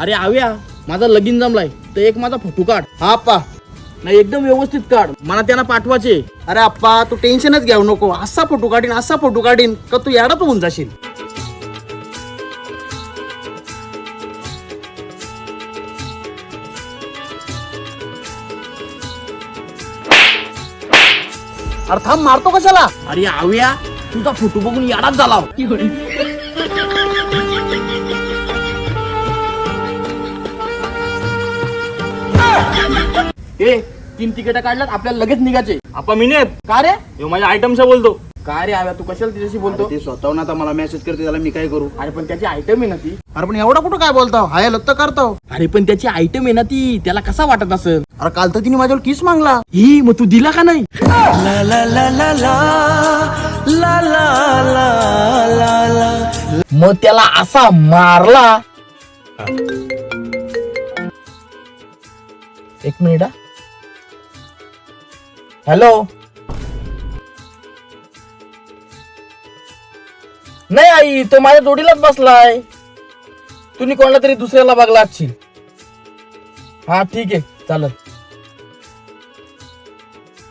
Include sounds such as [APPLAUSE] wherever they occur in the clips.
अरे आव्या माझा लगीन जमलाय तर एक माझा फोटो काढ. हा आप्पा नाही एकदम व्यवस्थित काढ. मला त्यांना पाठवायचे. अरे आप्पा तू टेन्शनच घेऊ नको. असा फोटो काढीन असा फोटो काढीन का तू याडात होऊन जाशील? अरे थांब मारतो कशाला? अरे आव्या तुझा फोटो बघून याडाच झाला. ए तीन तिकीट काढल्यात आपल्याला लगेच निघायचे. आपण मिनेत का रे? ह्यो माझ्या आयटमचा बोलतो. काय रे आव्या तू कशाला तिच्याशी बोलतो? ते स्वतःहून आता मला मेसेज करते त्याला मी काय करू? अरे पण त्याची आयटम आहे ना ती. अरे पण एवढा कुठं काय बोलतो हाय लत्त करतो अरे पण त्याची आयटम आहे ना ती. त्याला कसा वाटत असेल? अरे काल तर तिने माझ्यावर किस मागला. ही मग तू दिला का नाही? मग त्याला असा मारला. एक मिनिट हॅलो? नाही आई तो माझ्या जोडीलाच बसलाय. तुम्ही कोणाला तरी दुसऱ्याला बघला असशील हा ठीक आहे चालेल.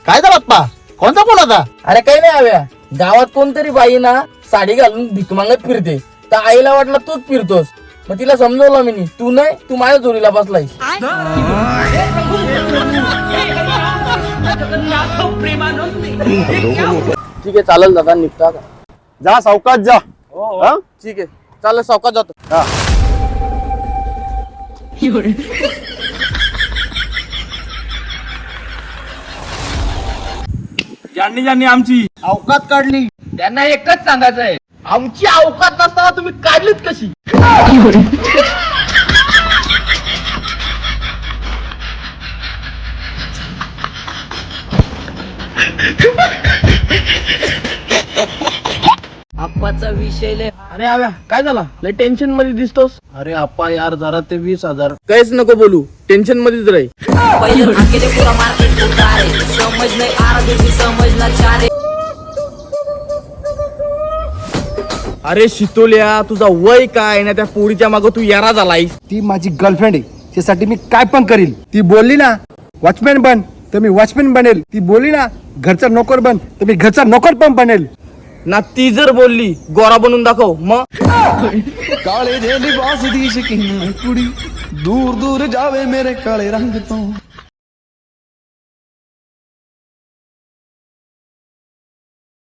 काय झालं आप्पा कोणता फोन आता अरे काही नाही हव्या गावात कोणतरी बाई ना साडी घालून भीक मागत फिरते. तर आईला वाटलं तूच फिरतोस. मग तिला समजवलं मी तू नाही तू माझ्या जोडीला [LAUGHS] ठीक आहे चालेल दादा निघता का जा सावकाश जा. हा? ठीक आहे. चालेल सावकाश जातो. ज्यांनी ज्यांनी आमची अवकात काढली. त्यांना एकच सांगायचं आहे आमची अवकात नसताना तुम्ही काढलीत कशी? आप्पाचा विषय लय अरे आव्या काय झाला? लय टेन्शनमध्ये दिसतोस? अरे आप्पा यार जरा ते वीस हजार. काहीच नको बोलू टेन्शन मध्येच राही. पहिलं अकेले पुरा मार्केट उतारे समज नाही आर समजला चारे. अरे शितोल्या तुझा वय काय? ना त्या पोरीच्या माग तू यारा झालायस. ती माझी गर्लफ्रेंड आहे. त्यासाठी मी काय पण करील ती बोलली ना वॉचमॅन बन. तर मी वॉचमॅन बनेल ती बोलली ना घरचा नोकर बन तर मी घरचा नोकर पण बनेल. ना ती जर बोलली गोरा बनून दाखव मग काळे दूर दूर जावे मेरे काळे रंग तो.